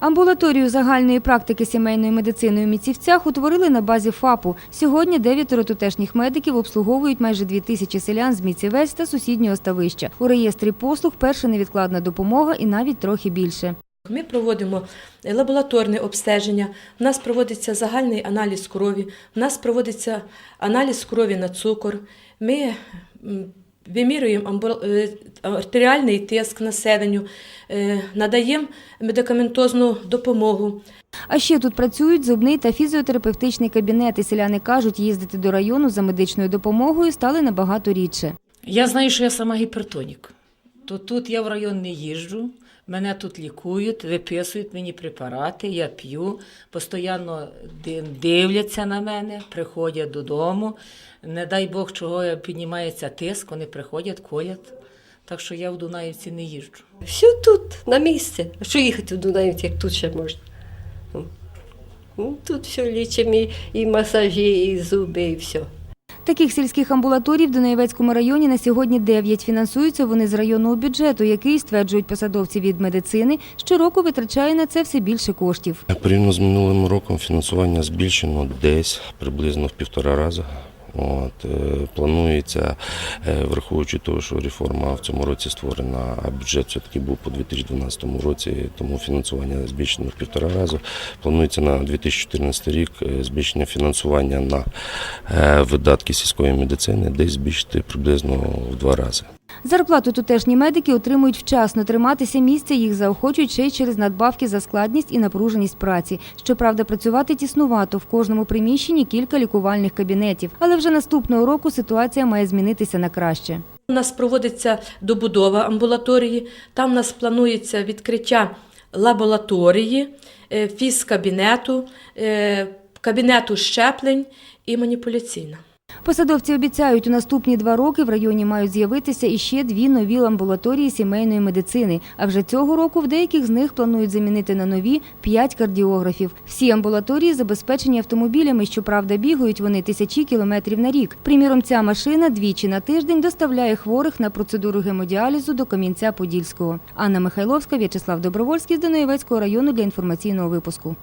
Амбулаторію загальної практики сімейної медицини у Міцівцях утворили на базі ФАПу. Сьогодні дев'ятеро тутешніх медиків обслуговують майже дві тисячі селян з Міцівець та сусіднього ставища. У реєстрі послуг перша невідкладна допомога і навіть трохи більше. Ми проводимо лабораторне обстеження, в нас проводиться загальний аналіз крові, в нас проводиться аналіз крові на цукор. Ми вимірюємо е, артеріальний тиск населенню, е, надаємо медикаментозну допомогу. А ще тут працюють зубний та фізіотерапевтичний кабінети. Селяни кажуть, їздити до району за медичною допомогою стали набагато рідше. Я знаю, що я сама гіпертонік. То тут я в район не їжджу, мене тут лікують, виписують мені препарати, я п'ю, постійно дивляться на мене, приходять додому. Не дай Бог, чого піднімається тиск, вони приходять, колять. Так що я в Дунаївці не їжджу. Все тут, на місці. А що їхати в Дунаївці, як тут ще можна? Ну, Ну, тут все лічимо, і, і масажі, і зуби, і все. Таких сільських амбулаторій в Дунаєвецькому районі на сьогодні 9. Фінансуються вони з районного бюджету, який, стверджують посадовці від медицини, щороку витрачає на це все більше коштів. Порівняно з минулим роком фінансування збільшено десь приблизно в півтора рази. От, е, планується, е, враховуючи того, що реформа в цьому році створена, а бюджет все-таки був по 2012 році, тому фінансування збільшено в півтора рази. Планується на 2014 рік е, збільшення фінансування на видатки сільської медицини, десь збільшити приблизно в два рази. Зарплату тутешні медики отримують вчасно. Триматися місця їх заохочують ще й через надбавки за складність і напруженість праці. Щоправда, працювати тіснувато в кожному приміщенні кілька лікувальних кабінетів. Але вже наступного року ситуація має змінитися на краще. У нас проводиться добудова амбулаторії, там у нас планується відкриття лабораторії, е, фізкабінету, е, кабінету щеплень і маніпуляційна. Посадовці обіцяють, у наступні два роки в районі мають з'явитися іще дві нові амбулаторії сімейної медицини. А вже цього року в деяких з них планують замінити на нові п'ять кардіографів. Всі амбулаторії забезпечені автомобілями. Щоправда, бігають вони тисячі кілометрів на рік. Приміром, ця машина двічі на тиждень доставляє хворих на процедуру гемодіалізу до Кам'янця Подільського. Анна Михайловська, В'ячеслав Добровольський з Доноєвецького району для інформаційного випуску.